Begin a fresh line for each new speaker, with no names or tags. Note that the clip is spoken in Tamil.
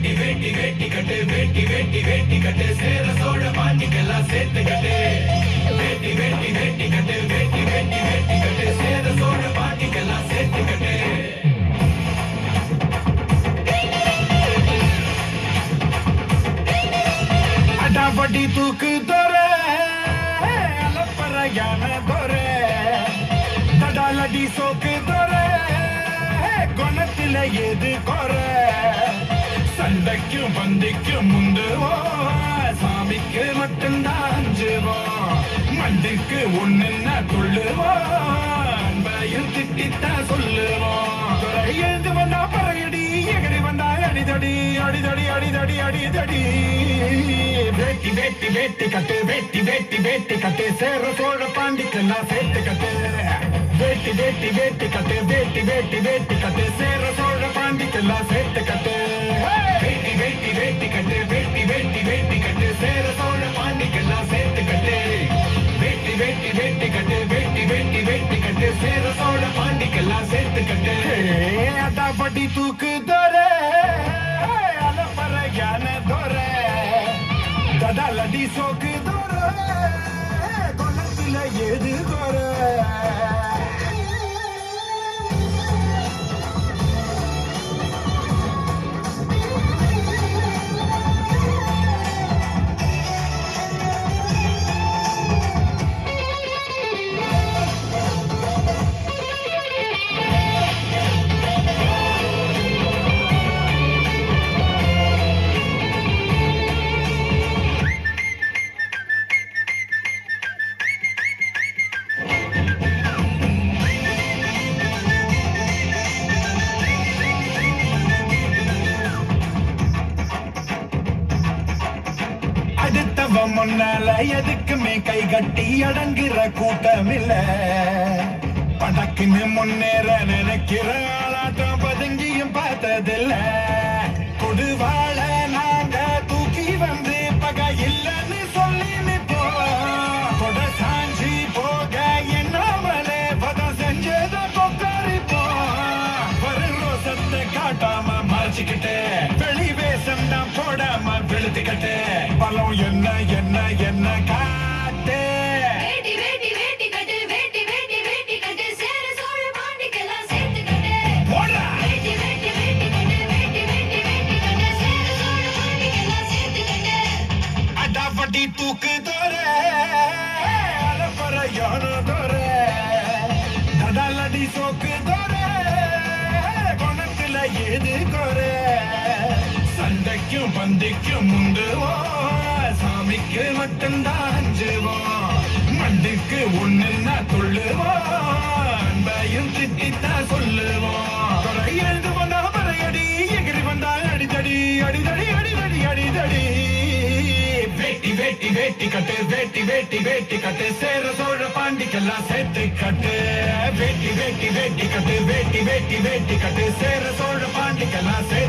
வேட்டி வேட்டி வேட்டி கட்டு வேட்டி வேட்டி வேட்டி கட்டு. சேர சோழ பாண்டிக்கெல்லாம் சேர்த்து கட்டு. வேட்டி வேட்டி வேட்டி கட்டு வேட்டி வேட்டி வேட்டி கட்டு. சேர சோழ பாண்டிக்கெல்லாம் சேர்த்து கட்டு.
அடாபடி தூக்கு தோற அலப்பற யான தோற தடாலடி சோக்கு தோற குணத்தில எது குறை சண்டைக்கும் பந்திக்கும் முந்துவோ சாமிக்கு மட்டும்தான் அஞ்சுவோம் மண்டிக்கு ஒண்ணுன்னா கொள்ளுவோ. அன்பையும் திட்டித்தான் சொல்லுவோம் எழுந்து வந்தா பறையடி எகரி வந்தா அடிதடி அடிதடி அடிதடி அடிதடி. வேட்டி வேட்டி வேட்டி கட்டு வேட்டி வேட்டி வேட்டி கட்டு. சேர சோழ பாண்டிக்கெல்லாம் சேர்த்து கட்டு. வேட்டி வேட்டி வேட்டி கட்டு வேட்டி வேட்டி வேட்டி கட்டு சேர சோழ பாண்டிக்கெல்லாம் சேர்த்து கட்டு
வேட்டி வேட்டி வேட்டி கட்டு வேட்டி வேட்டி வேட்டி கட்டு சேர சோழ பாண்டிக்கெல்லாம் சேர்த்து கட்டு வேட்டி வேட்டி வேட்டி கட்டு வேட்டி வேட்டி வேட்டி கட்டு சேர சோழ பாண்டிக்கெல்லாம் சேர்த்து கட்டு
அடாபடி தூக்கு தோற அலப்பற யானை தோற தடாலடி சோக்கு தோரே குணத்துல எது தோரே அடுத்தவ முன்னால எதுக்குமே கை கட்டி அடங்குற கூட்டம் இல்ல படக்குன்னு முன்னேற நினைக்கிற ஆளாட்டம் பதுங்கியும் பார்த்ததில்ல. கொடுவாள நாங்க தூக்கி வந்து பகை இல்லைன்னு சொல்லி நிப்போம் கொட சாஞ்சி போக என்னாமலே பதம் செஞ்சத கொக்கரிப்போம். வரும் ரோசத்தை காட்டாம மறைச்சுக்கிட்டு வெளி வேஷம் தான் போடாம வெளுத்துக்கிட்டு. பலம் என்ன என்ன என்ன காட்டு? தூக்கு தோற அலப்பற யானை தோற. தடாலடி சோக்கு தோற குணத்துல ஏது சந்திக்கு முந்துவா சாமிக்கு மட்டும்தான் அஞ்சுவா மண்டுக்கு ஒண்ணுன்னா சொல்லுவா அன்பையும் திட்டித்தான் சொல்லுவா துறை எழுந்து வந்தா பறையடி எகிரி வந்தா அடிதடி அடிதடி அடிதடி அடிதடி. வேட்டி வேட்டி வேட்டி கட்டு வேட்டி வேட்டி வேட்டி கட்டு. சேர சோழ பாண்டிக்கெல்லாம் சேர்த்து கட்டு. வேட்டி வேட்டி வேட்டி கட்டு வேட்டி வேட்டி வேட்டி கட்டு. சேர சோழ பாண்டிக்கெல்லாம் சேர்த்து